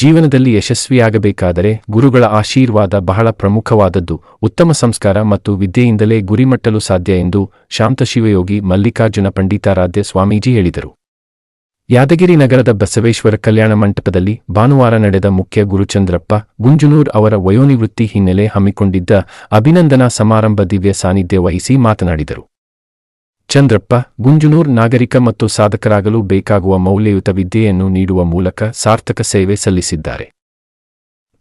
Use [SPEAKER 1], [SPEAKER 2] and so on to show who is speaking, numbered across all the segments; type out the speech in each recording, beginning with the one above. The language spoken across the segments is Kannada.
[SPEAKER 1] ಜೀವನದಲ್ಲಿ ಯಶಸ್ವಿಯಾಗಬೇಕಾದರೆ ಗುರುಗಳ ಆಶೀರ್ವಾದ ಬಹಳ ಪ್ರಮುಖವಾದದ್ದು. ಉತ್ತಮ ಸಂಸ್ಕಾರ ಮತ್ತು ವಿದ್ಯೆಯಿಂದಲೇ ಗುರಿಮಟ್ಟಲು ಸಾಧ್ಯ ಎಂದು ಶಾಂತಶಿವಯೋಗಿ ಮಲ್ಲಿಕಾರ್ಜುನ ಪಂಡಿತಾರಾಧ್ಯ ಸ್ವಾಮೀಜಿ ಹೇಳಿದರು. ಯಾದಗಿರಿ ನಗರದ ಬಸವೇಶ್ವರ ಕಲ್ಯಾಣ ಮಂಟಪದಲ್ಲಿ ಭಾನುವಾರ ನಡೆದ ಮುಖ್ಯ ಗುರುಚಂದ್ರಪ್ಪ, ಗುಂಜುನೂರ್ ಅವರ ವಯೋನಿವೃತ್ತಿ ಹಿನ್ನೆಲೆ ಹಮ್ಮಿಕೊಂಡಿದ್ದ ಅಭಿನಂದನಾ ಸಮಾರಂಭ ದಿವ್ಯ ಸಾನ್ನಿಧ್ಯ ವಹಿಸಿ ಮಾತನಾಡಿದರು. ಚಂದ್ರಪ್ಪ, ಗುಂಜುನೂರ್ ನಾಗರಿಕ ಮತ್ತು ಸಾಧಕರಾಗಲು ಬೇಕಾಗುವ ಮೌಲ್ಯಯುತ ವಿದ್ಯೆಯನ್ನು ನೀಡುವ ಮೂಲಕ ಸಾರ್ಥಕ ಸೇವೆ ಸಲ್ಲಿಸಿದ್ದಾರೆ.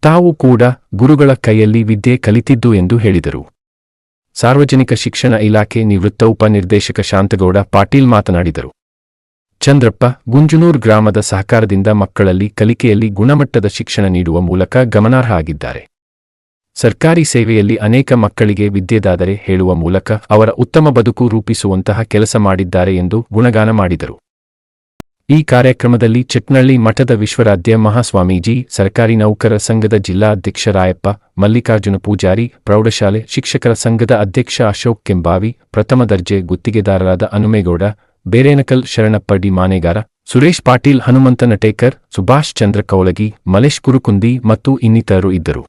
[SPEAKER 1] ತಾವು ಕೂಡ ಗುರುಗಳ ಕೈಯಲ್ಲಿ ವಿದ್ಯೆ ಕಲಿತಿದ್ದು ಎಂದು ಹೇಳಿದರು. ಸಾರ್ವಜನಿಕ ಶಿಕ್ಷಣ ಇಲಾಖೆ ನಿವೃತ್ತ ಉಪನಿರ್ದೇಶಕ ಶಾಂತಗೌಡ ಪಾಟೀಲ್ ಮಾತನಾಡಿದರು. ಚಂದ್ರಪ್ಪ, ಗುಂಜುನೂರ್ ಗ್ರಾಮದ ಸಹಕಾರದಿಂದ ಮಕ್ಕಳಲ್ಲಿ ಕಲಿಕೆಯಲ್ಲಿ ಗುಣಮಟ್ಟದ ಶಿಕ್ಷಣ ನೀಡುವ ಮೂಲಕ ಗಮನಾರ್ಹ ಆಗಿದ್ದಾರೆ. ಸರ್ಕಾರಿ ಸೇವೆಯಲ್ಲಿ ಅನೇಕ ಮಕ್ಕಳಿಗೆ ವಿದ್ಯೆದಾದರೆ ಹೇಳುವ ಮೂಲಕ ಅವರ ಉತ್ತಮ ಬದುಕು ರೂಪಿಸುವಂತಹ ಕೆಲಸ ಮಾಡಿದ್ದಾರೆ ಎಂದು ಗುಣಗಾನ ಮಾಡಿದರು. ಈ ಕಾರ್ಯಕ್ರಮದಲ್ಲಿ ಚಟ್ನಳ್ಳಿ ಮಠದ ವಿಶ್ವರಾಧ್ಯ ಮಹಾಸ್ವಾಮೀಜಿ, ಸರ್ಕಾರಿ ನೌಕರ ಸಂಘದ ಜಿಲ್ಲಾಧ್ಯಕ್ಷ ರಾಯಪ್ಪ, ಮಲ್ಲಿಕಾರ್ಜುನ ಪೂಜಾರಿ, ಪ್ರೌಢಶಾಲೆ ಶಿಕ್ಷಕರ ಸಂಘದ ಅಧ್ಯಕ್ಷ ಅಶೋಕ್ ಕೆಂಬಾವಿ, ಪ್ರಥಮ ದರ್ಜೆ ಗುತ್ತಿಗೆದಾರರಾದ ಅನುಮೇಗೌಡ ಬೇರೇನಕಲ್ ಶರಣಪ್ಪ ಡಿ ಮಾನೆಗಾರ, ಸುರೇಶ್ ಪಾಟೀಲ್ ಹನುಮಂತ ನಟೇಕರ್, ಸುಭಾಷ್ ಚಂದ್ರ ಕೌಳಗಿ ಮಲೇಶ್ ಕುರುಕುಂದಿ ಮತ್ತು ಇನ್ನಿತರರು ಇದ್ದರು.